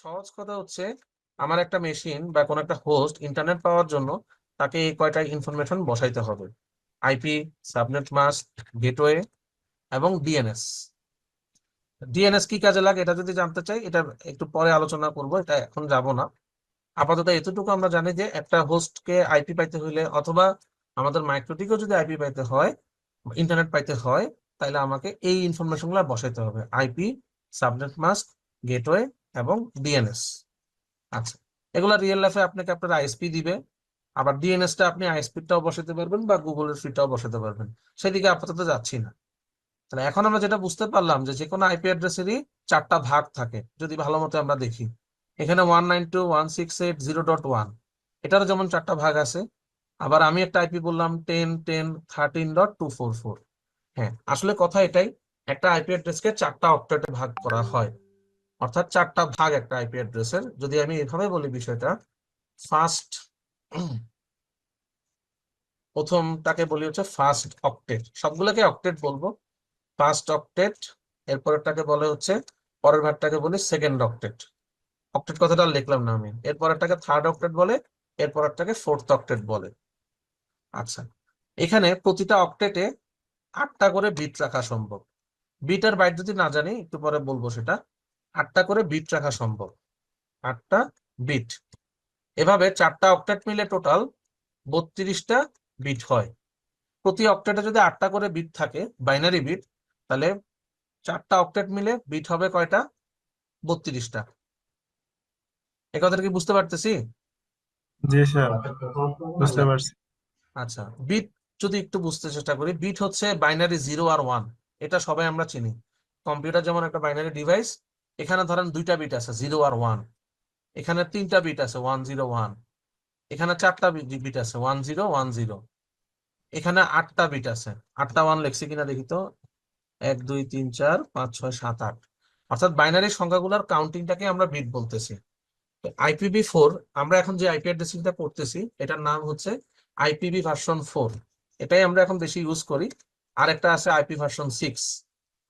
সহজ কথা হচ্ছে, আমার একটা মেশিন বা কোনো একটা হোস্ট ইন্টারনেট পাওয়ার জন্য তাকে এই কয়টা ইনফরমেশন বসাইতে হবে। আইপি সাবনেট মাস্ক গেটওয়ে এবং ডিএনএস ডিএনএস কি কাজে লাগে এটা যদি জানতে চাই, এটা একটু পরে আলোচনা করব, এটা এখন যাব না। আপাতত এতটুকু আমরা জানি যে একটা হোস্টকে আইপি পাইতে হইলে অথবা আমাদের মাইক্রোটিকেও যদি আইপি পাইতে হয় ইন্টারনেট পাইতে হয় তাহলে আমাকে এই ইনফরমেশনগুলো বসাইতে হবে। আইপি সাবনেট মাস্ক গেটওয়ে এবং ডিএনএস আচ্ছা এগুলা রিয়েল লাইফে আপনাকে আপনার আইএসপি দিবে, আবার ডিএনএস টা আপনি আইএসপিটাও বসাতে পারবেন বা গুগলের ফ্রিটাও বসাতে পারবেন। সেদিকে আপাতত যাচ্ছি না। তাহলে এখন আমরা যেটা বুঝতে পারলাম যে যে কোনো আইপি অ্যাড্রেসেরই চারটা ভাগ থাকে, যদি ভালো মতো আমরা দেখি। এখানে one nine two one six eight zero dot one এটারও যেমন চারটা ভাগ আছে, আবার আমি একটা আইপি বললাম ten ten thirteen dot two four four হ্যাঁ আসলে কথা এটাই, একটা আইপি অ্যাড্রেসকে চারটা অক্টেটে ভাগ করা হয়। অর্থাৎ চারটা ভাগ একটা আইপি অ্যাড্রেসের যদি আমি এভাবে বলি বিষয়টা ফার্স্ট প্রথমটাকে বলি হচ্ছে ফার্স্ট অক্টেট সবগুলোকে অক্টেট বলব। ফার্স্ট অক্টেট এরপরেরটাকে বলে হচ্ছে, পরের ভাগটাকে বলি সেকেন্ড অক্টেট অক্টেট কথাটা লিখলাম না আমি। এরপরেরটাকে থার্ড অক্টেট বলে, এরপরেরটাকে ফোর্থ অক্টেট বলে। আচ্ছা এখানে প্রতিটা অক্টেটে আটটা করে বিট রাখা সম্ভব। বিট আর বাইট যদি না জানি, একটু পরে বলব সেটা। আটটা করে বিট রাখা সম্ভব। আটটা বিট এভাবে চারটা অক্টেট মিলে টোটাল বত্রিশটা বিট হয়। প্রতি অক্টেটে যদি আটটা করে বিট থাকে বাইনারি বিট তাহলে চারটা অক্টেট মিলে বিট হবে কয়টা? বত্রিশটা। এ কথাটা কি বুঝতে পারতেছি? জি স্যার বুঝতে পারছি। আচ্ছা বিট যদি একটু বুঝতে চেষ্টা করি বিট হচ্ছে বাইনারি জিরো আর ওয়ান এটা সবাই আমরা চিনি। কম্পিউটার যেমন একটা বাইনারি ডিভাইস এখানে ধরেন দুইটা বিট আছে জিরো আর ওয়ান এখানে তিনটা বিট আছে ওয়ান জিরো ওয়ান এখানে চারটা বিট আছে ওয়ান জিরো ওয়ান জিরো এখানে আটটা বিট আছে। আটটা ওয়ান লেখছি কিনা দেখি তো। এক, দুই, তিন, চার, পাঁচ, ছয়, সাত, আট। অর্থাৎ বাইনারি সংখ্যাগুলোর কাউন্টিংটাকে আমরা বিট বলতেছি। আইপিবি ফোর আমরা এখন যে আইপি অ্যাড্রেসিংটা করতেছি, এটার নাম হচ্ছে আইপিবি ভার্সন ফোর এটাই আমরা এখন বেশি ইউজ করি। আর একটা আছে আইপি ভার্সন সিক্স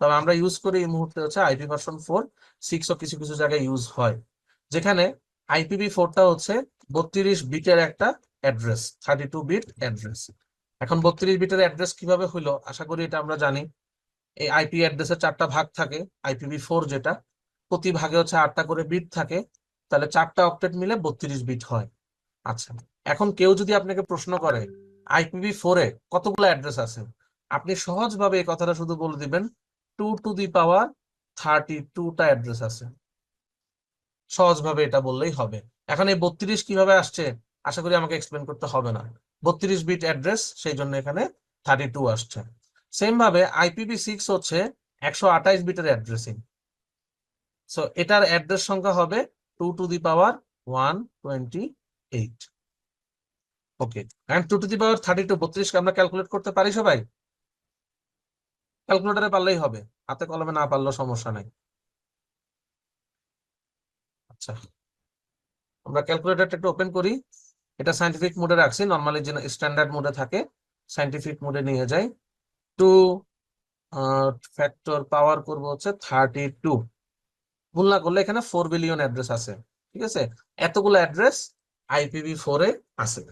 তবে আমরা ইউজ করি এই মুহূর্তে হচ্ছে আইপি ভার্সন ফোর সিক্সও কিছু কিছু জায়গায় ইউজ হয়। যেখানে আইপিভি ফোরটা হচ্ছে বত্রিশ বিটের একটা address thirty two bit address এখন বত্রিশ বিটের অ্যাড্রেস কীভাবে হইল? আশা করি এটা আমরা জানি। এই আইপি অ্যাড্রেসের চারটা ভাগ থাকে আইপিভি ফোর যেটা, প্রতি ভাগে হচ্ছে আটটা করে বিট থাকে, তাহলে চারটা অক্টেট মিলে বত্রিশ বিট হয়। আচ্ছা এখন কেউ যদি আপনাকে প্রশ্ন করে আইপিভি ফোরে কতগুলো অ্যাড্রেস আছে? আপনি সহজভাবে এই কথাটা শুধু বলে দিবেন two to the power thirty টুটা অ্যাড্রেস আছে। সহজভাবে এটা বললেই হবে। এখন এই বত্রিশ কীভাবে আসছে? আশা করি আমাকে এক্সপ্লেন করতে হবে না। বত্রিশ বিট অ্যাড্রেস সেই জন্য এখানে থার্টি টু আসছে। সেম ভাবে আইপিভি সিক্স হচ্ছে একশো আঠাইশ বিটের অ্যাড্রেসিং সো এটার অ্যাড্রেস সংখ্যা হবে two to the power one twenty eight okay and two to the power thirty two বত্রিশকে আমরা ক্যালকুলেট করতে পারি সবাই? ক্যালকুলেটারে পারলেই হবে। হাতে কলমে না পারলেও সমস্যা নাই। আচ্ছা আমরা ক্যালকুলেটরটা একটু ওপেন করি। এটা সাইন্টিফিক মোডে রাখছি। নর্মালি যে স্ট্যান্ডার্ড মোডে থাকে সাইন্টিফিক মোডে নিয়ে যাই। টু ফ্যাক্টর পাওয়ার করব হচ্ছে থার্টি টু ভুল না করলে এখানে ফোর বিলিয়ন অ্যাড্রেস আছে, ঠিক আছে? এতগুলো অ্যাড্রেস আইপিভি ফোরে আছে।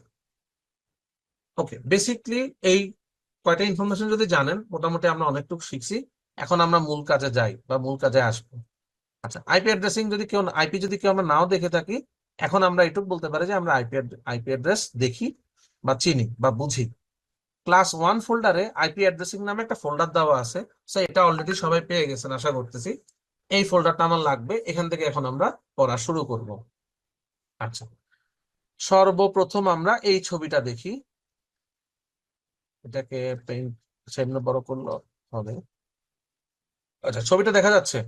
ওকে বেসিকলি এই কয়টা ইনফরমেশন যদি জানেন, মোটামুটি আমরা অনেকটুকু শিখছি। এখন আমরা মূল কাজে যাই বা মূল কাজে আসব। আচ্ছা আইপি অ্যাড্রেসিং যদি কেউ আইপি যদি কেউ আমরা নাও দেখে থাকি, এখন আমরা এটুকু বলতে পারি যে আমরা আইপি আইপি অ্যাড্রেস দেখি বা চিনি বা বুঝি। ক্লাস ওয়ান ফোল্ডারে আইপি অ্যাড্রেসিং নামে একটা ফোল্ডার দেওয়া আছে সো এটা অলরেডি সবাই পেয়ে গেছেন, আশা করতেছি। এই ফোল্ডারটা আমার লাগবে, এখান থেকে এখন আমরা পড়া শুরু করব। আচ্ছা সর্বপ্রথম আমরা এই ছবিটা দেখি। এটাকে পেইন্ট সামনে বড় করল, হবে। আচ্ছা ছবিটা দেখা যাচ্ছে?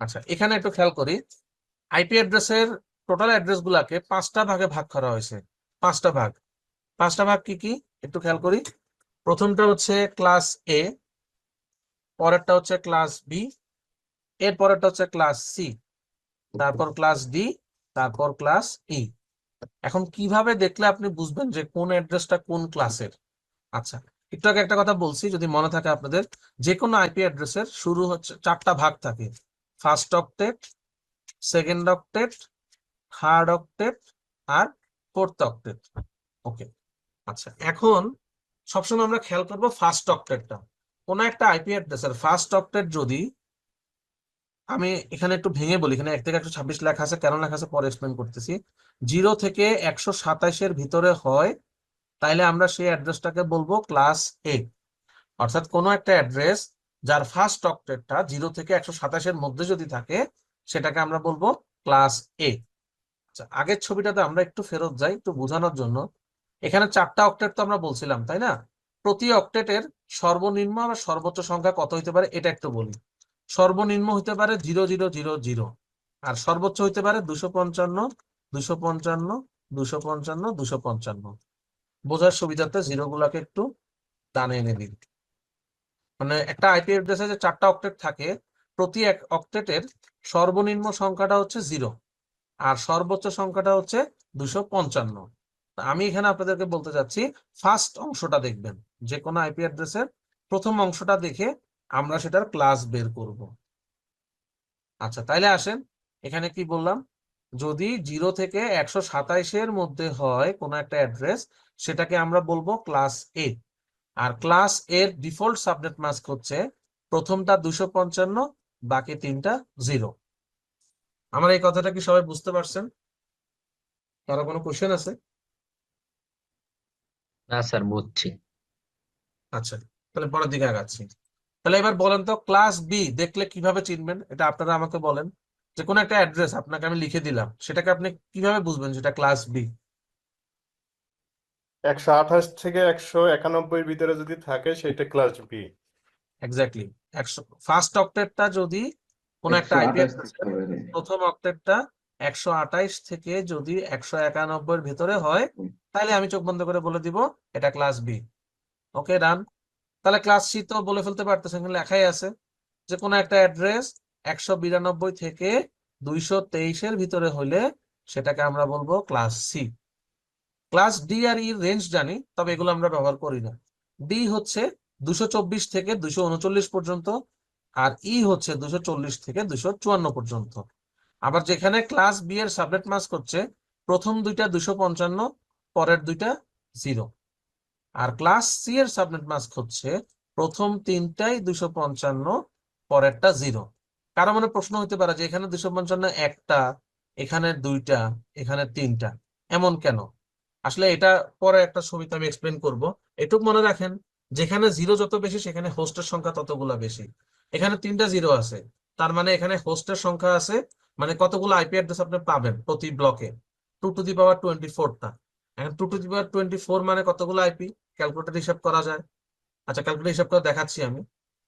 আচ্ছা এখানে একটু খেয়াল করি। আইপি অ্যাড্রেসের টোটাল অ্যাড্রেস গুলাকে পাঁচটা ভাগে ভাগ করা হয়েছে। পাঁচটা ভাগ। পাঁচটা ভাগ কি কি? একটু খেয়াল করি। প্রথমটা হচ্ছে ক্লাস এ পরেরটা হচ্ছে ক্লাস বি এর পরেরটা হচ্ছে ক্লাস সি তারপর ক্লাস ডি তারপর ক্লাস ই এখন কীভাবে দেখলে আপনি বুঝবেন যে কোন অ্যাড্রেসটা কোন ক্লাসের আচ্ছা একটু আগে একটা কথা বলছি, যদি মনে থাকে আপনাদের যে কোনো আইপি অ্যাড্রেসের শুরু হচ্ছে, চারটা ভাগ থাকে। First octet second octet third octet আর ফোর্থ অক্টেট ওকে আচ্ছা এখন সবসময় আমরা খেয়াল করব ফার্স্ট অক্টেটটা কোন একটা আইপি অ্যাড্রেসের ফার্স্ট অক্টেট যদি আমি এখানে একটু ভেঙে বলি, এখানে এক থেকে একশো ছাব্বিশ লেখা আছে, কেন লেখা আছে? পরে এক্সপ্লেন করতেছি। জিরো থেকে একশো সাতাইশের ভিতরে হয়, তাইলে আমরা সেই অ্যাড্রেসটাকে বলব ক্লাস এ অর্থাৎ কোনো একটা অ্যাড্রেস যার ফার্স্ট অক্টেটটা জিরো থেকে একশো সাতাশের মধ্যে যদি থাকে, সেটাকে আমরা বলব ক্লাস এ আচ্ছা আগের ছবিটাতে আমরা একটু ফেরত যাই, একটু বোঝানোর জন্য। এখানে চারটা অক্টেট তো আমরা বলছিলাম, তাই না? প্রতি অক্টেটের সর্বনিম্ন আর সর্বোচ্চ সংখ্যা কত হইতে পারে? এটা একটু বলি। সর্বনিম্ন হইতে পারে জিরো জিরো জিরো জিরো। আর সর্বোচ্চ হইতে পারে দুশো পঞ্চান্ন দুশো পঞ্চান্ন দুশো পঞ্চান্ন দুশো পঞ্চান্ন। বোঝার সুবিধার্থে জিরো গুলাকে একটু টানে এনে দিন। মানে একটা আইপি অ্যাড্রেসে যে চারটা অক্টেট থাকে, প্রতি এক অক্টেটের সর্বনিম্ন সংখ্যাটা হচ্ছে জিরো। আর সর্বোচ্চ সংখ্যাটা হচ্ছে দুশো পঞ্চান্ন। আমি এখানে আপনাদেরকে বলতে চাচ্ছি ফার্স্ট অংশটা দেখবেন। যে কোনো আইপি অ্যাড্রেসের প্রথম অংশটা দেখে আমরা সেটার ক্লাস বের করব। আচ্ছা তাইলে আসেন এখানে কি বললাম? যদি জিরো থেকে একশো সাতাইশের মধ্যে হয় কোনো একটা অ্যাড্রেস সেটাকে আমরা বলব ক্লাস এ আর ক্লাস এর ডিফল্ট সাবনেট মাস্ক হচ্ছে প্রথমটা দুশো পঞ্চান্ন বাকি তিনটা জিরো আমার এই কথাটা কি সবাই বুঝতে পারছেন? কারও কোনো কোশ্চেন আছে? না স্যার বুঝছি। আচ্ছা তাহলে পরের দিকে আগাচ্ছি। তাহলে এবার বলেন তো ক্লাস বি দেখলে কীভাবে চিনবেন? এটা আপনারা আমাকে বলেন। যে কোনো একটা অ্যাড্রেস আপনাকে আমি লিখে দিলাম। সেটাকে আপনি কীভাবে বুঝবেন সেটা ক্লাস বি একশো আঠাশ থেকে একশো একানব্বই ভিতরে যদি থাকে সেটা ক্লাস বি এক্স্যাক্টলি একশো ফার্স্ট অক্টেটটা যদি কোনো একটা আইপি প্রথম অক্টেটটা একশো আঠাইশ থেকে যদি একশো একানব্বইয়ের ভিতরে হয় তাহলে আমি চোখ বন্ধ করে বলে দিব এটা ক্লাস বি ওকে ডান তাহলে ক্লাস সি তো বলে ফেলতে পারতেছেন লেখাই আছে যে কোনো একটা অ্যাড্রেস একশো বিরানব্বই থেকে দুইশো তেইশের ভিতরে হলে সেটাকে আমরা বলব ক্লাস সি ক্লাস ডি আর ই রেঞ্জ জানি, তবে এগুলো আমরা ব্যবহার করি না। ডি হচ্ছে দুশো চব্বিশ থেকে দুশো উনচল্লিশ পর্যন্ত আর ই হচ্ছে দুশো চল্লিশ থেকে দুশো চুয়ান্ন পর্যন্ত। আবার যেখানে ক্লাস বি এর সাবনেট মাস করছে, প্রথম দুইটা দুশো পঞ্চান্ন, পরের দুইটা জিরো। আর ক্লাস সি এর সাবনেট মাস্ক হচ্ছে প্রথম তিনটাই দুশো পঞ্চান্ন, পরেরটা জিরো কারও মনে প্রশ্ন হইতে পারে যে এখানে দুশো পঞ্চান্ন একটা, এখানে দুইটা, এখানে তিনটা, এমন কেন? আসলে এটা পরে একটা ছবিতে আমি এক্সপ্লেন করব। এটুক মনে রাখেন, যেখানে জিরো যত বেশি, সেখানে হোস্টের সংখ্যা ততগুলা বেশি। এখানে তিনটা জিরো আছে, তার মানে এখানে হোস্টের সংখ্যা আছে মানে কতগুলো আইপি অ্যাড্রেস আপনি পাবেন প্রতি ব্লকে two to the power twenty ফোরটা এখন two to the power twenty four মানে কতগুলো আইপি ক্যালকুলেটর হিসাব করা যায়। আচ্ছা ক্যালকুলেটর হিসাব করে দেখাচ্ছি আমি।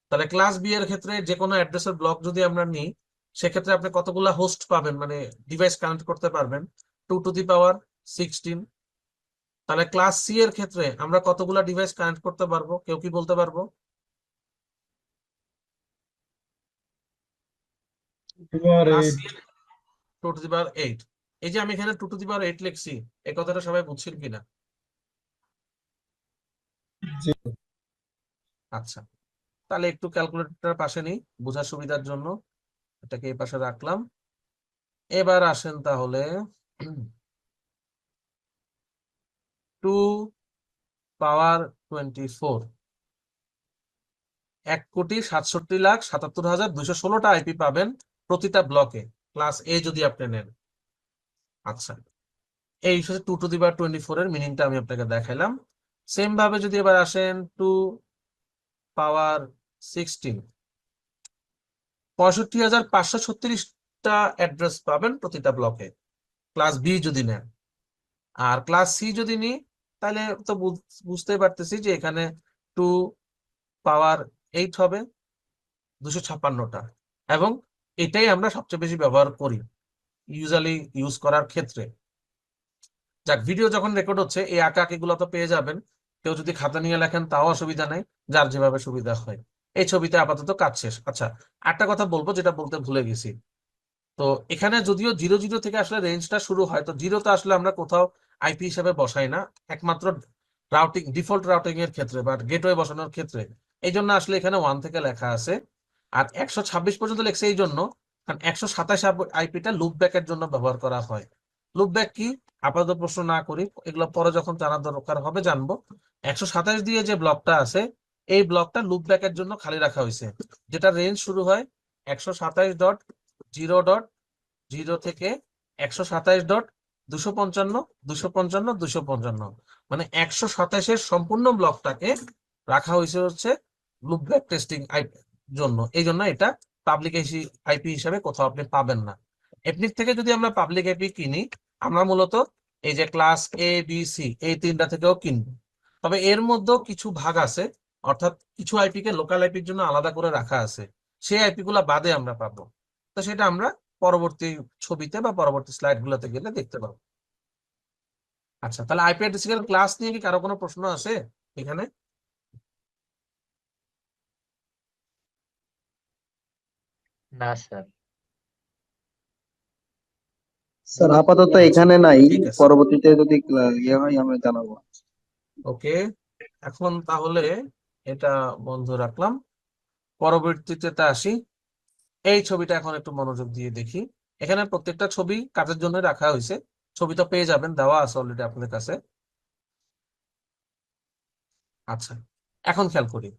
তাহলে ক্লাস বি এর ক্ষেত্রে যে কোনো অ্যাড্রেসের ব্লক যদি আমরা নিই সেক্ষেত্রে আপনি কতগুলা হোস্ট পাবেন? মানে ডিভাইস কানেক্ট করতে পারবেন। Two to the power sixteen তাহলে ক্লাস সি এর ক্ষেত্রে আমরা কতগুলা ডিভাইস কানেক্ট করতে পারব? কেউ কি বলতে পারব? Two to the power eight এই যে আমি এখানে two to the power eight লিখছি এই কথাটা সবাই বুঝছেন কিনা? আচ্ছা। তাহলে একটু ক্যালকুলেটরটার পাশে নিই, বোঝার সুবিধার জন্য। এটাকে এই পাশে রাখলাম। এবার আসেন তাহলে টু পাওয়ার টোয়েন্টি ফোর এক কোটি সাতষট্টি লাখ সাতাত্তর হাজার দুইশো ষোলোটা আইপি পাবেন প্রতিটা ব্লকে ক্লাস এ যদি আপনি নেন। আচ্ছা। এই হচ্ছে two to the twenty four এর মিনিংটা আমি আপনাকে দেখাইলাম। সেম ভাবে যদি এবার আসেন টু পাওয়ার সিক্সটিন পঁয়ষট্টি হাজার পাঁচশো ছত্রিশটা অ্যাড্রেস পাবেন প্রতিটা ব্লকে ক্লাস বি যদি নেন। আর ক্লাস সি যদি নিই, তাহলে তো বুঝ- বুঝতেই পারতেছি যে এখানে টু পাওয়ার এইট হবে, দুশো ছাপ্পান্নটা। এবং এটাই আমরা সবচেয়ে বেশি ব্যবহার করি ইউজুয়ালি ইউজ করার ক্ষেত্রে। যাক ভিডিও যখন রেকর্ড হচ্ছে, এই আঁকা আঁকিগুলো তো পেয়ে যাবেন। কেউ যদি খাতা নিয়ে লেখেন, তাও অসুবিধা নেই, যার যেভাবে সুবিধা হয়। এই ছবিতে আপাতত কাজ শেষ। আচ্ছা একটা কথা বলব যেটা বলতে ভুলে গেছি। তো এখানে যদিও জিরো জিরো থেকে আসলে রেঞ্জটা শুরু হয়, তো জিরোতে আসলে আমরা কোথাও আইপি হিসাবে বসাই না। একমাত্র রাউটিং ডিফল্ট রাউটিং এর ক্ষেত্রে বা গেটওয়ে বসানোর ক্ষেত্রে। এই জন্য আসলে এখানে ওয়ান থেকে লেখা আছে। আর একশো ছাব্বিশ পর্যন্ত লেখছে এই জন্য, কারণ একশো সাতাশ আইপিটা লুপ ব্যাকের জন্য ব্যবহার করা হয়। লুপ ব্যাক কি? আপাতত প্রশ্ন না করি। এগুলো পরে যখন জানার দরকার হবে জানব। একশো সাতাশ দিয়ে যে ব্লকটা আছে, এই ব্লকটা লুপ ব্যাকের জন্য খালি রাখা হয়েছে। যেটা রেঞ্জ শুরু হয় একশো সাতাশ ডট জিরো ডট জিরো থেকে একশো সাতাশ ডট দুশো পঞ্চান্ন দুশো পঞ্চান্ন দুশো পঞ্চান্ন। মানে একশো সাতাশের সম্পূর্ণ ব্লকটাকে রাখা হয়েছে হচ্ছে লুপ ব্যাক টেস্টিং জন্য। এই জন্য এটা পাবলিক আইপি হিসাবে কোথাও আপনি পাবেন না। এপনিক থেকে যদি আমরা পাবলিক আইপি কিনি আমরা মূলত এই যে ক্লাস এ বি সি এই তিনটা থেকেও কিনবো। তবে এর মধ্যেও কিছু ভাগ আছে, অর্থাৎ কিছু আইপি কে লোকাল আইপির জন্য আলাদা করে রাখা আছে। সেই আইপি গুলা বাদে আমরা পাবো। তো সেটা আমরা পরবর্তী ছবিতে বা পরবর্তী স্লাইড গুলোতে গেলে দেখতে পাবো। আচ্ছা তাহলে আইপি অ্যাড্রেসিং এর ক্লাস নিয়ে কি কারও কোনো প্রশ্ন আছে এখানে? না স্যার স্যার আপাতত এখানে নাই। পরবর্তীতে যদি ইয়ে হয় আমরা জানাব। ওকে এখন তাহলে এটা বন্ধ রাখলাম। পরবর্তীতে তা আসি। এই ছবিটা এখন একটু মনোযোগ দিয়ে দেখি। এখানে প্রত্যেকটা ছবি কাজের জন্য রাখা হয়েছে। ছবি তো পেয়ে যাবেন দেওয়া আছে অলরেডি আপনাদের কাছে। আচ্ছা এখন খেয়াল করি।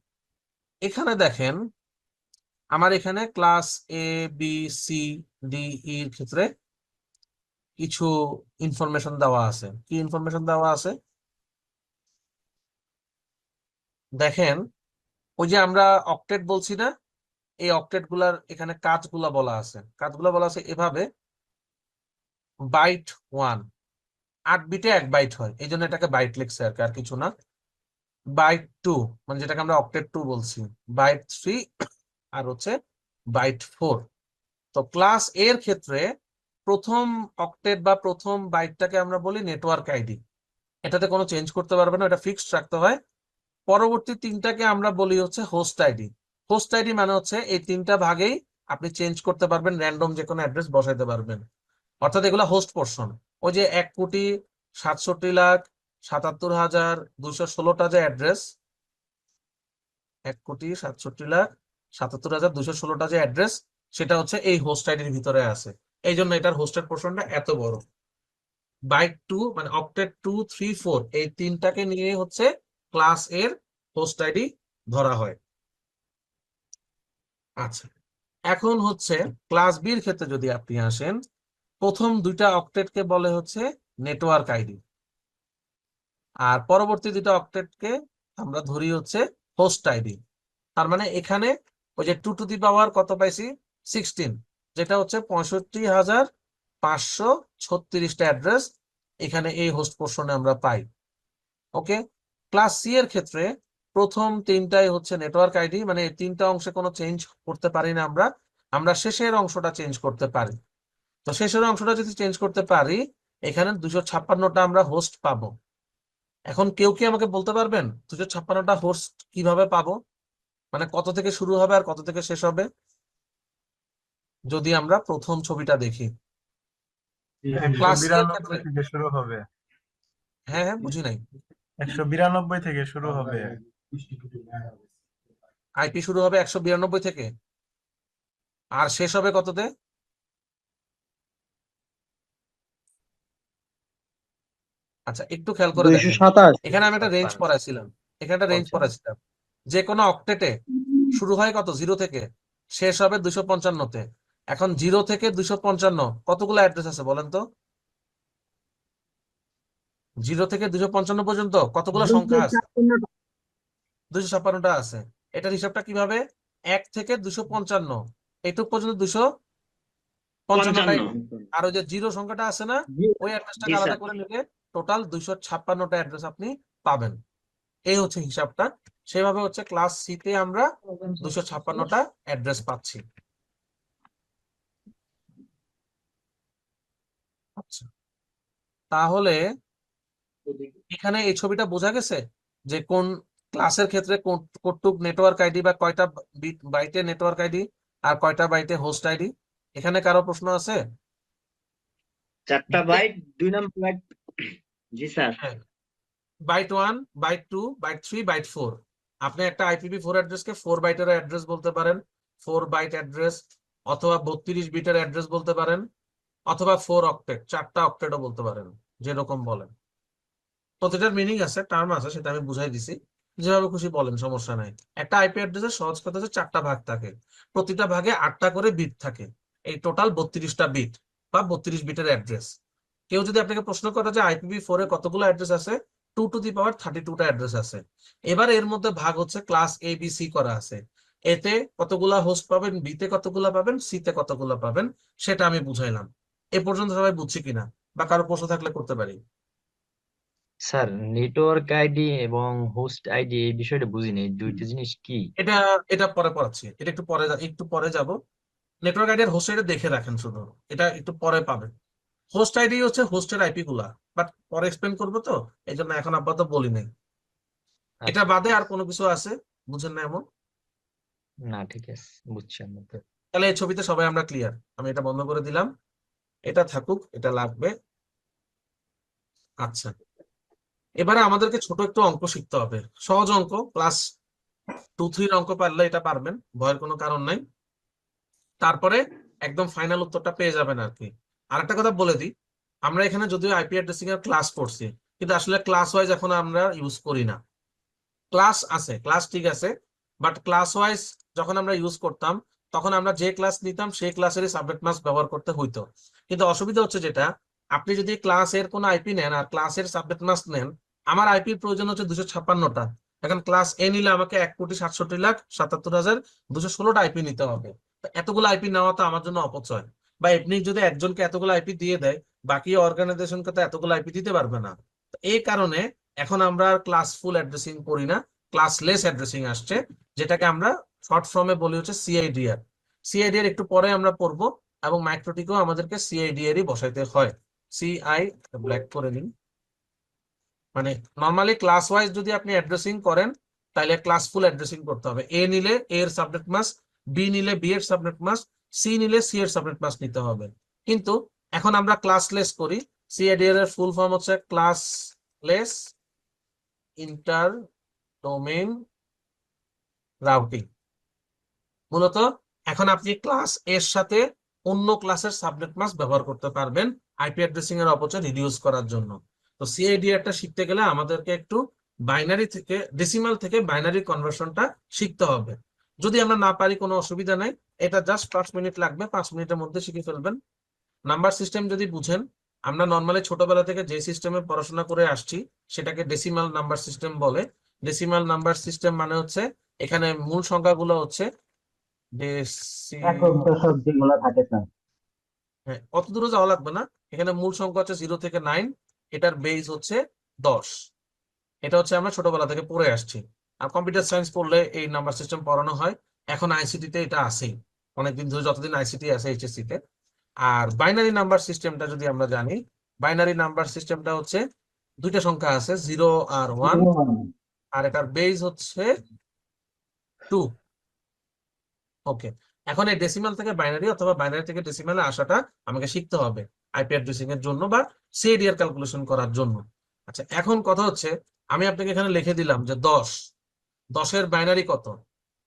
এখানে দেখেন আমার এখানে class A B C D এর ক্ষেত্রে কিছু ইনফরমেশন দেওয়া আছে। কি ইনফরমেশন দেওয়া আছে? দেখেন ওই যে আমরা অক্টেট বলছি না এই অক্টেটগুলার এখানে কাজগুলা বলা আছে। কাজগুলা বলা আছে এভাবে বাইট ওয়ান আট বিটে এক বাইট হয়। এই জন্য এটাকে বাইট লিখছে আর কি, আর কিছু না। বাইট টু মানে যেটাকে আমরা অক্টেট টু বলছি। বাইট থ্রি আর হচ্ছে বাইট ফোর তো ক্লাস এর ক্ষেত্রে প্রথম অক্টেট বা প্রথম বাইটটাকে আমরা বলি নেটওয়ার্ক আইডি এটাতে কোনো চেঞ্জ করতে পারবে না, এটা ফিক্সড রাখতে হয়। পরবর্তী তিনটাকে আমরা বলি হচ্ছে হোস্ট আইডি হোস্ট আইডি মানে হচ্ছে এই তিনটা ভাগেই আপনি চেঞ্জ করতে পারবেন র্যান্ডম যে কোনো অ্যাড্রেস বসাইতে পারবেন। অর্থাৎ এগুলা হোস্ট পোর্শন ওই যে এক কোটি সাতষট্টি লাখ সাতাত্তর হাজার দুইশো ষোলোটা যে অ্যাড্রেস এক কোটি সাতষট্টি লাখ সাতাত্তর হাজার দুইশো ষোলোটা যে অ্যাড্রেস সেটা হচ্ছে এই হোস্ট আইডির ভিতরে আছে। এই জন্য এটার হোস্টের পোর্শনটা এত বড়। বাইক টু মানে অক্টেট টু, থ্রি, ফোর, এই তিনটাকে নিয়ে হচ্ছে ক্লাস এর হোস্ট আইডি ধরা হয়। আচ্ছা এখন হচ্ছে ক্লাস বির ক্ষেত্রে যদি আপনি আসেন, প্রথম দুইটা অক্টেটকে বলে হচ্ছে নেটওয়ার্ক আইডি আর পরবর্তী দুইটা অক্টেটকে আমরা ধরি হচ্ছে হোস্ট আইডি তার মানে এখানে ওই যে টু টু দি পাওয়ার কত পাইছি? সিক্সটিন। যেটা হচ্ছে পঁয়ষট্টি হাজার পাঁচশো ছত্রিশটা অ্যাড্রেস। এখানে এই হোস্ট পোর্শনে আমরা পাই। ওকে? ক্লাস সি এর ক্ষেত্রে প্রথম তিনটাই হচ্ছে নেটওয়ার্ক আইডি। মানে তিনটা অংশে কোনো চেঞ্জ করতে পারি না আমরা। আমরা শেষের অংশটা চেঞ্জ করতে পারি। তো শেষের অংশটা যদি চেঞ্জ করতে পারি, এখানে দুশো ছাপ্পান্নটা আমরা হোস্ট পাবো। এখন কেউ কি আমাকে বলতে পারবেন? দুশো ছাপ্পান্নটা হোস্ট কীভাবে পাবো? মানে কত থেকে শুরু হবে আর কত থেকে শেষ হবে? যদি আমরা প্রথম ছবিটা দেখি। ক্লাস সি বিরানব্বই থেকে শুরু হবে। হ্যাঁ হ্যাঁ বুঝি নাই। একশো বিরানব্বই থেকে শুরু হবে। আইপি শুরু হবে একশো বিরানব্বই থেকে। আর শেষ হবে কততে? আচ্ছা একটু খেয়াল করে দেখেন। এখানে আমি একটা রেঞ্জ পড়াইছিলাম। এখানে একটা রেঞ্জ আচ্ছা। পড়াইছিলাম। যে কোনো অক্টেটে শুরু হয় কত? জিরো থেকে। শেষ হবে দুশো পঞ্চান্নতে। এখন জিরো থেকে দুশো পঞ্চান্ন কতগুলো অ্যাড্রেস আছে বলেন তো? জিরো থেকে দুশো পঞ্চান্ন পর্যন্ত কতগুলো সংখ্যা আছে? দুশো ছাপ্পান্নটা আছে। এটার হিসাবটা কীভাবে? এক থেকে দুশো পঞ্চান্ন। এইটুক পর্যন্ত দুশো পঞ্চান্নটাই আর ওই যে জিরো সংখ্যাটা আছে না ওই অ্যাড্রেসটাকে জি, আলাদা করে নিলে টোটাল দুইশো ছাপ্পান্নটা অ্যাড্রেস আপনি পাবেন। এই হচ্ছে হিসাবটা। সেভাবে হচ্ছে ক্লাস সি তে আমরা দুশো ছাপ্পান্নটা অ্যাড্রেস পাচ্ছি। আচ্ছা তাহলে এখানে এই ছবিটা বোঝা গেছে যে কোন ক্লাসের ক্ষেত্রে কতটুক নেটওয়ার্ক আইডি বা কয়টা বাইটে নেটওয়ার্ক আইডি আর কয়টা বাইটে হোস্ট আইডি এখানে কারও প্রশ্ন আছে? চারটা বাইট দুই নাম্বার বাইট জি sir. Byte one byte two byte three byte four আপনি একটা আইপিভি ফোর অ্যাড্রেসকে ফোর বাইটের অ্যাড্রেস বলতে পারেন ফোর বাইট অ্যাড্রেস অথবা বত্রিশ বিটের অ্যাড্রেস বলতে পারেন। অথবা ফোর অক্টেট চারটা অক্টেটও বলতে পারেন, যেরকম বলেন। প্রতিটার মিনিং আছে টার্ম আছে, সেটা আমি বুঝাই দিছি। যেভাবে খুশি বলেন, সমস্যা নাই। একটা আইপি অ্যাড্রেসের সহজ কথা হচ্ছে চারটা ভাগ থাকে। প্রতিটা ভাগে আটটা করে বিট থাকে। এই টোটাল বত্রিশটা বিট বা বত্রিশ বিটের অ্যাড্রেস কেউ যদি আপনাকে প্রশ্ন করে যে আইপিভি ফোর কতগুলো অ্যাড্রেস আছে? Two to the power thirty টুটা অ্যাড্রেস আছে। এবার এর মধ্যে ভাগ হচ্ছে ক্লাস এ বি সি করা আছে। এতে কতগুলা হোস্ট পাবেন বি তে কতগুলা পাবেন সি তে কতগুলা পাবেন, সেটা আমি বুঝাইলাম। এ পর্যন্ত সবাই বুঝছি কিনা? বা কারও প্রশ্ন থাকলে করতে পারি। স্যার নেটওয়ার্ক আইডি এবং হোস্ট আইডি এই বিষয়টা বুঝিনি এই দুইটা জিনিস কি? এটা এটা পরে পড়াচ্ছি। এটা একটু পরে একটু পরে যাব। নেটওয়ার্ক আইডি আর হোস্ট আইডি দেখে রাখেন শুধু। এটা একটু পরে পাবে হোস্ট আইডি হচ্ছে হোস্টের আইপি গুলা। বাট পরে এক্সপ্লেন করব তো? এই জন্য এখন আপাতত বলি নাই। এটা বাদে আর কোনো কিছু আছে? বুঝেন না এমন? না ঠিক আছে। বুঝছি আমরা তাহলে এই ছবিতে সবাই আমরা ক্লিয়ার আমি এটা বন্ধ করে দিলাম। এটা থাকুক, এটা লাগবে। আচ্ছা। এবারে আমাদেরকে ছোট একটু অঙ্ক শিখতে হবে। সহজ অঙ্ক ক্লাস টু থ্রির অঙ্ক পারলে এটা পারবেন, ভয়ের কোনো কারণ নাই। তারপরে একদম ফাইনাল উত্তরটা পেয়ে যাবেন আর কি। আরেকটা কথা বলে দিই, আমরা এখানে যদিও আইপি অ্যাড্রেসিং এর ক্লাস করছি কিন্তু আসলে ক্লাস ওয়াইজ এখন আমরা ইউজ করি না। ক্লাস আছে ক্লাস ঠিক আছে বাট ক্লাস ওয়াইজ যখন আমরা ইউজ করতাম, তখন আমরা যে ক্লাস নিতাম, সেই ক্লাসেরই সাবজেক্ট মাস ব্যবহার করতে হইতো। কিন্তু অসুবিধা হচ্ছে যেটা, আপনি যদি ক্লাসের কোনো আইপি নেন আর ক্লাসের সাবজেক্ট মাস নেন, আমার আইপির প্রয়োজন হচ্ছে দুশো ছাপ্পান্নটা। এখন ক্লাস এ নিলে আমাকে এক কোটি সাতষট্টি লাখ সাতাত্তর হাজার দুশো ষোলোটা আইপি নিতে হবে। এতগুলো আইপি নেওয়া তো আমার জন্য অপচয়। বা এমনি যদি একজনকে এতগুলো আইপি দিয়ে দেয়, বাকি অর্গানাইজেশনকে তো এতগুলো আইপি দিতে পারবে না। এই কারণে এখন আমরা ক্লাস ফুল অ্যাড্রেসিং করি না ক্লাসলেস অ্যাড্রেসিং আসছে, যেটাকে আমরা শর্ট ফর্মে বলি হচ্ছে সিআইডিআর সিআইডিআর একটু পরে আমরা পড়ব। এবং মাইক্রোটিকেও আমাদেরকে সিআইডিআরই বসাইতে হয়। সিআই ব্ল্যাক করে নিন মানে নর্মালি ক্লাস ওয়াইজ যদি আপনি অ্যাড্রেসিং করেন তাহলে ক্লাস ফুল অ্যাড্রেসিং করতে হবে। এ নিলে এ এর সাবজেক্ট মাস বি নিলে বি এর সাবজেক্ট মাস সি নিলে সি এর সাবজেক্ট মাস নিতে হবে। কিন্তু এখন আমরা ক্লাসলেস করি। সিআইডিআর এর ফুল ফর্ম হচ্ছে ক্লাসলেস ইন্টার ডোমেইন রাউটিং মূলত এখন আপনি ক্লাস এর সাথে অন্য ক্লাসের সাবজেক্ট মাস ব্যবহার করতে পারবেন আইপি অ্যাড্রেসিং এর অপচয় রিডিউস করার জন্য। তো সিআইডিআরটা শিখতে গেলে আমাদেরকে একটু বাইনারি থেকে ডেসিমাল থেকে বাইনারি কনভার্সনটা শিখতে হবে। যদি আমরা না পারি, কোনো অসুবিধা নাই। এটা জাস্ট পাঁচ মিনিট লাগবে, পাঁচ মিনিটের মধ্যে শিখে ফেলবেন। নাম্বার সিস্টেম যদি বুঝেন, আমরা নর্মালি ছোটবেলা থেকে যে সিস্টেমে পড়াশোনা করে আসছি, সেটাকে ডেসিমাল নাম্বার সিস্টেম বলে। ডেসিমাল নাম্বার সিস্টেম মানে হচ্ছে, এখানে মূল সংখ্যাগুলো হচ্ছে একক দশক যেগুলো থাকে স্যার হ্যাঁ অত দূরে যাওয়া লাগবে না। এখানে মূল সংখ্যা হচ্ছে জিরো থেকে নাইন এটার বেস হচ্ছে দশ। এটা হচ্ছে আমরা ছোটবেলা থেকে পড়ে আসছি। আর কম্পিউটার সায়েন্স পড়লে এই নাম্বার সিস্টেম পড়ানো হয়। এখন আইসিটি তে এটা আছেই। অনেকদিন ধরে যতদিন আইসিটি আছে এইচএসসি তে। আর বাইনারি নাম্বার সিস্টেমটা যদি আমরা জানি বাইনারি নাম্বার সিস্টেমটা হচ্ছে দুইটা সংখ্যা আছে জিরো আর ওয়ান আর এটার বেস হচ্ছে টু ওকে এখন এই ডেসিমাল থেকে বাইনারি অথবা বাইনারি থেকে ডেসিমালে আসাটা আমাকে শিখতে হবে আইপি অ্যাড্রেসিং এর জন্য বা সিএডিআর ক্যালকুলেশন করার জন্য। আচ্ছা এখন কথা হচ্ছে, আমি আপনাকে এখানে লিখে দিলাম যে দশ। দশের বাইনারি কত?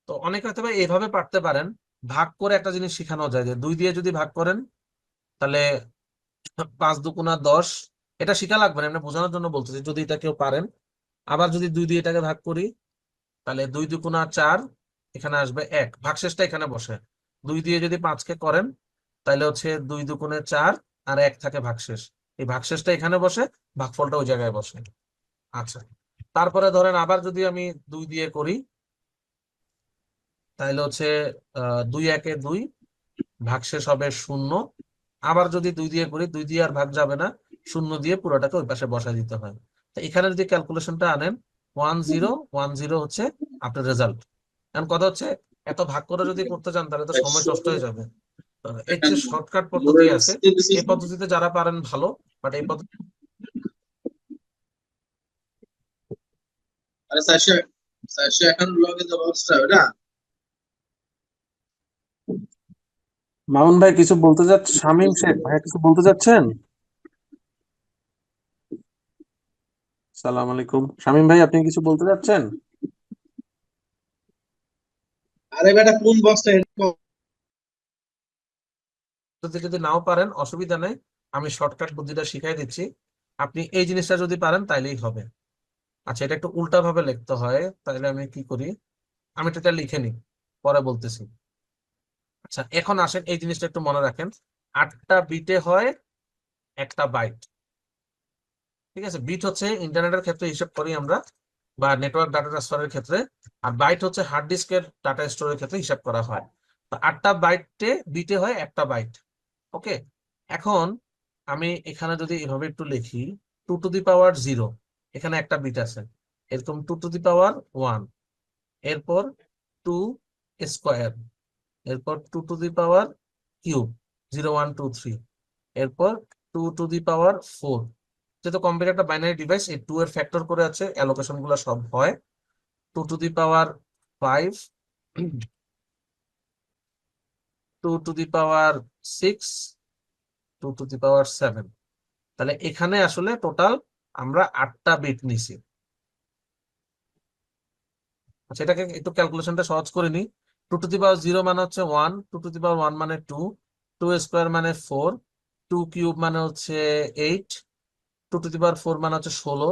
তো অনেকে হয়তো এইভাবে পারতে পারেন, ভাগ করে একটা জিনিস শেখানো যায় যে দুই দিয়ে যদি ভাগ করেন, তাহলে পাঁচ দুগুণা দশ, এটা শিখা লাগবে না বোঝানোর জন্য বলতেছি, যদি এটা কেউ পারেন। আবার যদি দুই দিয়ে এটাকে ভাগ করি, তাহলে দুই দুগুণা চার এখানে আসবে এক। ভাগশেষটা এখানে বসে। দুই দিয়ে যদি পাঁচকে করেন তাহলে হচ্ছে দুই দুগুণে চার আর এক থাকে ভাগশেষ। এই ভাগশেষটা এখানে বসে, ভাগফলটা ওই জায়গায় বসে। আচ্ছা তারপরে ধরেন আবার যদি আমি দুই দিয়ে করি তাহলে হচ্ছে দুই একে দুই ভাগশেষ হবে শূন্য। আবার যদি দুই দিয়ে করি, দুই দিয়ে আর ভাগ যাবে না, শূন্য দিয়ে পুরোটাকে ওই পাশে বসায় দিতে হয়। এখানে যদি ক্যালকুলেশনটা আনেন ওয়ান জিরো ওয়ান জিরো হচ্ছে আপনার রেজাল্ট এখন কথা হচ্ছে এত ভাগ করে যদি করতে চান তাহলে তো সময় নষ্ট হয়ে যাবে। এর চেয়ে শর্টকাট পদ্ধতি আছে। এই পদ্ধতিতে যারা পারেন ভালো। বাট এই পদ্ধতি আরে অবস্থা ওটা মামুন ভাই কিছু বলতে যাচ্ছেন শামীম শেখ ভাই কিছু বলতে যাচ্ছেন? সালাম আলাইকুম। শামীম ভাই আপনি কিছু বলতে যাচ্ছেন? যদি নাও পারেন, অসুবিধা নেই। আমি শর্টকাট বুদ্ধিটা শিখাই দিচ্ছি। আপনি এই জিনিসটা যদি পারেন, তাইলেই হবে। আচ্ছা এটা একটু উল্টা ভাবে লিখতে হয় তাহলে আমি কি করি? আমি এটা লিখে নিই, পরে বলতেছি। আচ্ছা এখন আসেন, এই জিনিসটা একটু মনে রাখেন। আটটা বিটে হয়, একটা বাইট। ঠিক আছে? বিট হচ্ছে ইন্টারনেটের ক্ষেত্রে হিসাব করি আমরা। বা নেটওয়ার্ক ডাটা ট্রান্সফারের ক্ষেত্রে, আর বাইট হচ্ছে হার্ড ডিস্কের ডাটা স্টোরের ক্ষেত্রে হিসাব করা হয়। তো আটটা বাইটে বিটে হয়, একটা বাইট ওকে এখন আমি এখানে যদি এভাবে একটু লিখি two to the power zero এখানে একটা বিট আছে। এরকম two to the power one এরপর টু স্কোয়ার এরপর two to the power cube zero one two three এরপর two to the power four যেহেতু কম্পিউটার একটা বাইনারি ডিভাইস এই টু এর ফ্যাক্টর করে আছে অ্যালোকেশনগুলো সব হয়। Two to the power five two to the power six two to the power seven তাহলে এখানে আসলে টোটাল আমরা আটটা বিট নিছি। আচ্ছা এটাকে একটু ক্যালকুলেশনটা সহজ করে নিই। Two to the power zero মানে হচ্ছে one two to the power one মানে টু টু স্কোয়ার মানে ফোর টু কিউব মানে হচ্ছে eight two to the power four মানে হচ্ছে ষোলো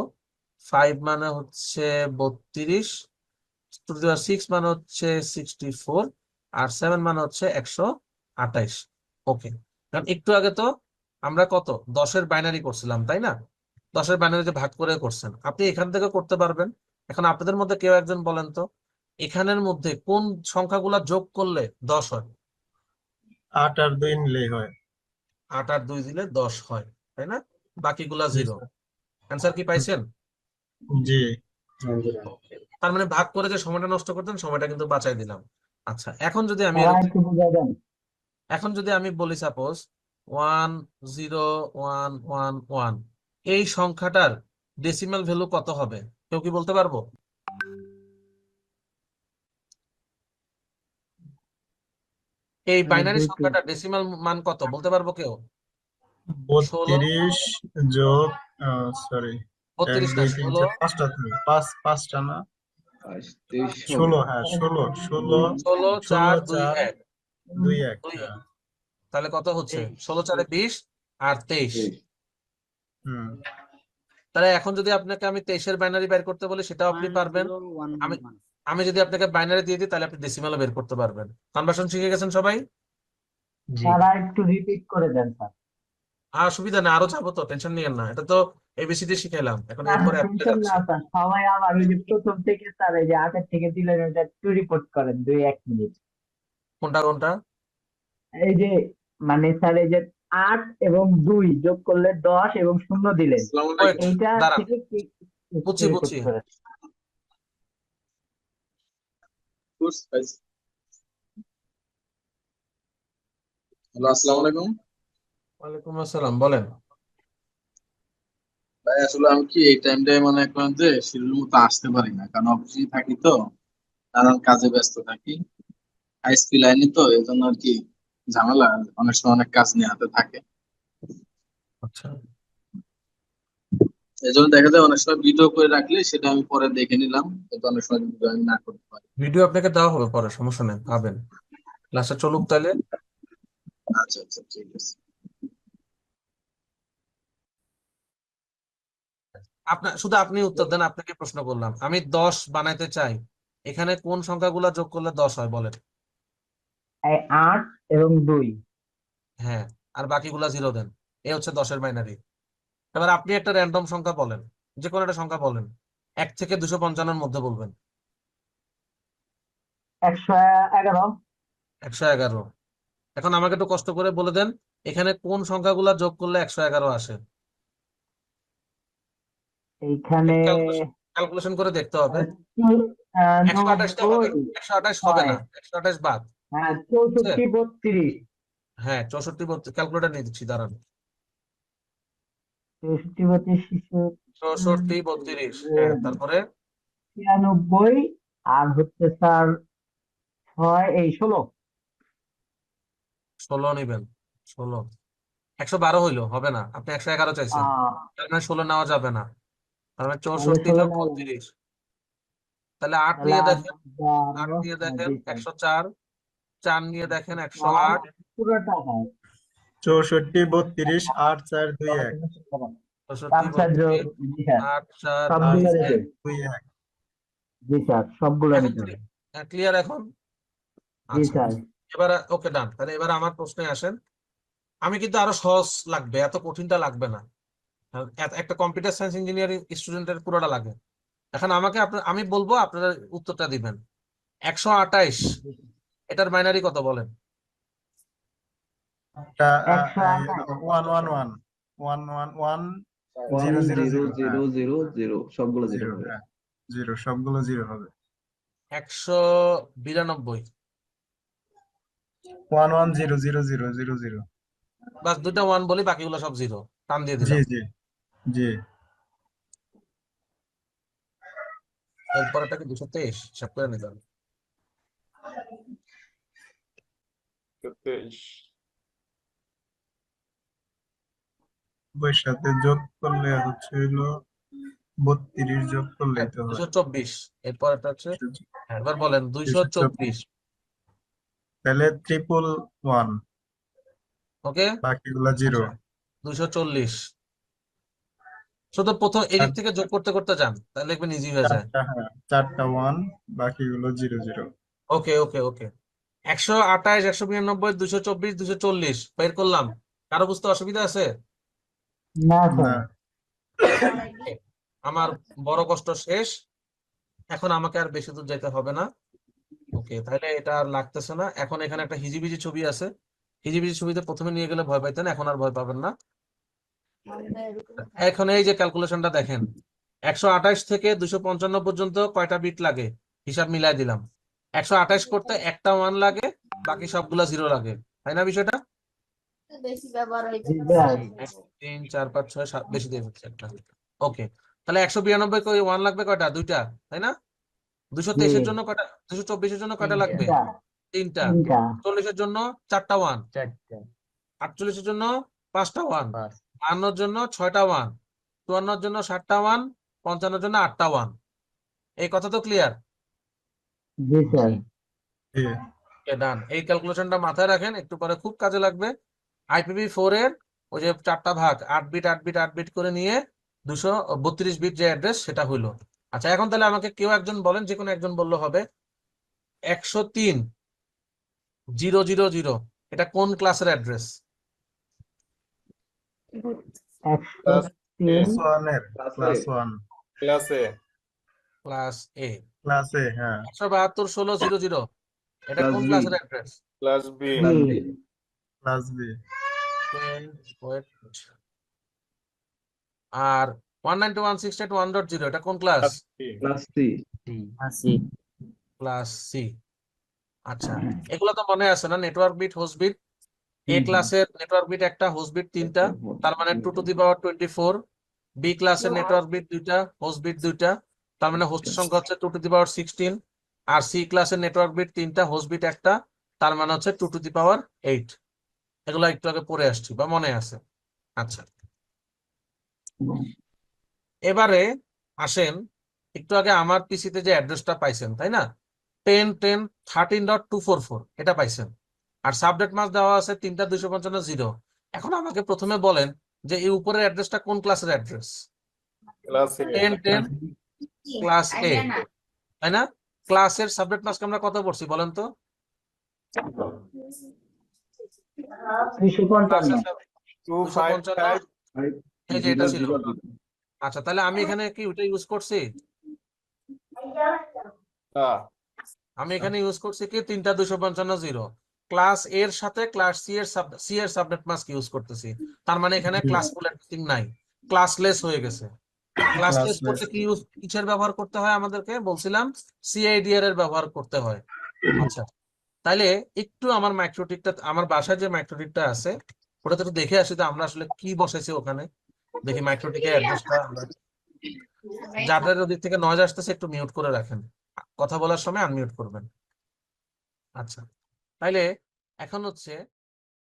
ফাইভ মানে হচ্ছে বত্রিশ two to the power six মানে হচ্ছে সিক্সটি ফোর আর সেভেন মানে হচ্ছে একশো আঠাইশ। ওকে কারণ একটু আগে তো আমরা কত? দশের বাইনারি করছিলাম তাই না? দশের বাইনারিতে ভাগ করে করছেন। আপনি এখান থেকে করতে পারবেন। এখন আপনাদের মধ্যে কেউ একজন বলেন তো এখানের মধ্যে কোন সংখ্যাগুলা যোগ করলে দশ হয়? আট আর দুই নিলেই হয়। আট আর দুই দিলে দশ হয় তাই না? বাকিগুলা জিরো অ্যান্সার কি পাইছেন? জি। তার মানে ভাগ করে যে সময়টা নষ্ট করতেন সময়টা কিন্তু বাঁচাই দিলাম। আচ্ছা এখন যদি আমি এখন যদি আমি বলি suppose one zero one one one এই সংখ্যাটার ডেসিমাল ভ্যালু কত হবে? কেউ কি বলতে পারব? এই বাইনারি সংখ্যাটা ডেসিমাল মান কত? বলতে পারব কেউ? বত্রিশ যোগ সরি পাঁচটা পাঁচ পাঁচটা না? ষোলো। হ্যাঁ ষোলো ষোলো ষোলো চার দুই এক। দুই এক হ্যাঁ। তাহলে কত হচ্ছে? ষোলো চারে বিশ আর তেইশ। তাহলে এখন যদি আপনাকে আমি তেইশের বাইনারি বের করতে বলি সেটাও আপনি পারবেন। আমি আমি যদি আপনাকে বাইনারি দিয়ে দিই তাহলে আপনি ডেসিমালও বের করতে পারবেন। কনভার্সন শিখে গেছেন সবাই? জি। একটু রিপিট করে দেন স্যার আর অসুবিধা নেই আরও যাব তো টেনশন নিয়েন না এটা তো এবিসিডি শিখাইলাম এখন এরপরে অ্যাপ্লাই টেনশন যাচ্ছে না স্যার সবাই আবার ওই যে প্রথম থেকে স্যার এই যে আগের থেকে দিলেন ওটা একটু রিপোর্ট করেন দুই এক মিনিট। কোনটা কোনটা? এই যে মানে স্যার এই যে আট এবং দুই যোগ করলে দশ এবং শূন্য দিলেন এইটা দাঁড়ান। থেকে কি- বুঝছি, বুঝছি। হ্যালো আসসালামু আলাইকুম। ওয়ালাইকুম আসসালাম বলেন। ভাই আসলে আমি কি এই টাইমটায় মনে করেন যে শিডিউল মতো আসতে পারি না? কারণ অফিসে থাকি তো নানান কাজে ব্যস্ত থাকি। আইএসপি লাইনে তো এই জন্য আর কি ঝামেলা অনেক সময় অনেক কাজ নিয়ে হাতে থাকে। আচ্ছা। এই জন্য দেখা যায় অনেক সময় ভিডিও করে রাখলে সেটা আমি পরে দেখে নিলাম কিন্তু অনেক সময় জয়েন না করতে পারি। ভিডিও আপনাকে দেওয়া হবে পরে সমস্যা নেই পাবেন। ক্লাসটা চলুক তাহলে। আচ্ছা আচ্ছা ঠিক আছে। আপনার শুধু আপনি উত্তর দেন আপনাকে প্রশ্ন করলাম। আমি দশ বানাইতে চাই এখানে কোন সংখ্যাগুলো যোগ করলে দশ হয় বলেন। আট এবং দুই। হ্যাঁ আর বাকিগুলা জিরো দেন এ হচ্ছে দশের বাইনারি। এবার আপনি একটা র্যান্ডম সংখ্যা বলেন যে কোনো একটা সংখ্যা বলেন এক থেকে দুশো পঞ্চান্নর মধ্যে বলবেন। একশো এগারো। একশো এগারো। এখন আমাকে একটু কষ্ট করে বলে দেন এখানে কোন সংখ্যাগুলা যোগ করলে একশো এগারো আসে? এইখানে ক্যালকুলেশন করে দেখতে হবে। একশো আঠাশটা হবে একশো আঠাশ হবে না একশো আঠাশ বাদ। হ্যাঁ চৌষট্টি বত্রিশ। হ্যাঁ চৌষট্টি ক্যালকুলেটার নিয়ে দিচ্ছি দাঁড়ান। চৌষট্টি বত্রিশ চৌষট্টি বত্রিশ হ্যাঁ তারপরে? ছিয়ানব্বই আর হচ্ছে স্যার ছয় এই ষোলো। ষোলো নিবেন ষোলো। একশো বারো হইল হবে না আপনি একশো এগারো চাইছেন। তার মানে ষোলো নেওয়া যাবে না। মানে চৌষট্টি যোগ তাহলে আট নিয়ে দেখেন আট নিয়ে হ্যাঁ, দেখেন একশো চার চার নিয়ে দেখেন একশো আট। চৌষট্টি বত্রিশ আট চার দুই এক। আট চার দুই জি স্যার সবগুলো ক্লিয়ার এখন? আচ্ছা স্যার এবার ওকে ডান তাহলে এবার আমার প্রশ্নে আসেন। আমি কিন্তু আরও সহজ লাগবে এত কঠিনটা লাগবে না। একটা কম্পিউটার সায়েন্স ইঞ্জিনিয়ারিং স্টুডেন্টের পুরোটা লাগে। এখন আমাকে আপনার আমি বলব আপনারা উত্তরটা দিবেন। একশো আঠাইশ এটার বাইনারি কত বলেন? সবগুলো জিরো হবে। হ্যাঁ জিরো সবগুলো জিরো হবে। একশো বিরানব্বই। One one zero zero zero zero zero বাস দুইটা ওয়ান বলি বাকিগুলো সব জিরো টান দিয়ে দিলাম। জি জি। এরপরটা কি দুশো তেইশ হিসাব করে নিলাম তেইশ। বইয়ের সাথে যোগ করলে হচ্ছে হলো বত্রিশ যোগ করলেই তো হয়। দুশো চব্বিশ। এরপরটা হচ্ছে হ্যাঁ, বলেন দুইশো চব্বিশ। তাহলে ট্রিপল ওয়ান ওকে? বাকিগুলা জিরো দুইশো চল্লিশ। শুধু প্রথম এদিক থেকে যোগ করতে করতে যান তাহলে দেখবেন ইজি হয়ে যায়। চারটা হ্যাঁ ওয়ান বাকিগুলো জিরো জিরো ওকে ওকে ওকে একশো আঠাইশ একশো বিরানব্বই দুশো চব্বিশ দুশো চল্লিশ বের করলাম। কারও বুঝতে অসুবিধা আছে? না না। আমার বড় কষ্ট শেষ। এখন আমাকে আর বেশি দূর যেতে হবে না। ওকে তাহলে এটা আর লাগতেছে না। এখন এখানে একটা হিজিবিজি ছবি আছে। হিজিবিজি ছবিতে প্রথমে নিয়ে গেলে ভয় পাইতেন এখন আর ভয় পাবেন না। এখন এই যে ক্যালকুলেশনটা দেখেন একশো আঠাইশ থেকে দুশো পঞ্চান্ন পর্যন্ত কয়টা বিট লাগে? হিসাব মিলাই দিলাম। একশো আঠাইশ করতে একটা ওয়ান লাগে বাকি সবগুলা জিরো লাগে। তাই না বিষয়টা? বেশি ব্যবহার হয়েছে জি স্যার এক, তিন চার পাঁচ ছয় সাত বেশি দিয়ে ফেলছি একটা। ওকে তাহলে একশো বিরানব্বই কই ওয়ান লাগবে কয়টা? দুইটা তাই না? দুশো তেইশের জন্য কয়টা দুশো চব্বিশের জন্য কয়টা লাগবে? তিনটা। চল্লিশের জন্য চারটা ওয়ান আটচল্লিশের জন্য পাঁচটা ওয়ান বাহান্নর জন্য ছয়টা ওয়ান চুয়ান্নর জন্য সাতটা ওয়ান পঞ্চান্নর জন্য আটটা ওয়ান এই কথা তো ক্লিয়ার জি স্যার জি। ডান এই ক্যালকুলেশনটা মাথায় রাখেন একটু পরে খুব কাজে লাগবে। আইপিভি ফোর এর ওই যে চারটা ভাগ আট বিট আট বিট আট বিট করে নিয়ে দুশো বত্রিশ বিট যে অ্যাড্রেস সেটা হইল। আচ্ছা এখন তাহলে আমাকে কেউ একজন বলেন যে কোনো একজন বললে হবে। একশো তিন জিরো জিরো জিরো এটা কোন ক্লাসের অ্যাড্রেস ক্লাস ওয়ানের ক্লাস ক্লাসে ক্লাস এ ক্লাসে হ্যাঁ। একশো বাহাত্তর ষোলো জিরো জিরো। এটা কোন ক্লাসের address class B B class B আর one ninety one six eight one dot zero এটা কোন class class C C class C আচ্ছা এগুলো তো মনে আছে না? Network bit host bit A ক্লাসের নেটওয়ার্ক বিট একটা হোস্ট বিট তিনটা তার মানে two to the power twenty four B ক্লাসের নেটওয়ার্ক বিট দুইটা হোস্ট বিট দুইটা তার মানে হোস্টের সংখ্যা হচ্ছে two to the power sixteen R C ক্লাসের নেটওয়ার্ক বিট তিনটা হোস্ট বিট একটা তার মানে হচ্ছে two to the power eight এগুলো একটু আগে পড়ে আসছি বা মনে আছে। আচ্ছা। এবারে আসেন একটু আগে আমার পিসিতে যে অ্যাড্রেসটা পাইছেন তাই না? Ten ten thirteen dot two four four এটা পাইছেন। আর সাবডেট মাস দেওয়া আছে তিনটা দুইশো পঞ্চান্ন জিরো এখন আমাকে প্রথমে বলেন যে এই উপরের অ্যাড্রেসটা কোন ক্লাসের address ten ten class A তাই না? ক্লাসের সাবজেক্ট মাসকে আমরা কত পড়ছি বলেন তো? এটা ছিল। আচ্ছা তাহলে আমি এখানে কি ওটা ইউজ করছি? আমি এখানে ইউজ করছি কি? তিনটা দুশো পঞ্চান্ন জিরো ক্লাস এর সাথে ক্লাস সি এর সি এর সাবনেট মাস্ক ইউজ করতেছি। তার মানে এখানে ক্লাসফুল এডিটিং নাই। ক্লাসলেস হয়ে গেছে। ক্লাসলেস করতে কি ইউজ কিসের ব্যবহার করতে হয় আমাদেরকে? বলছিলাম সিআইডিআর এর ব্যবহার করতে হয়। আচ্ছা তাইলে একটু আমার মাইক্রোটিকটা আমার বাসায় যে মাইক্রোটিকটা আছে ওটা তো একটু দেখে আসি তো আমরা আসলে কি বসেছি ওখানে। দেখি মাইক্রোটিকের অ্যাড্রেসটা যাদের ওদিক থেকে নয়েজ আসতেছে একটু মিউট করে রাখেন। কথা বলার সময় আনমিউট করবেন। আচ্ছা। তাইলে এখন হচ্ছে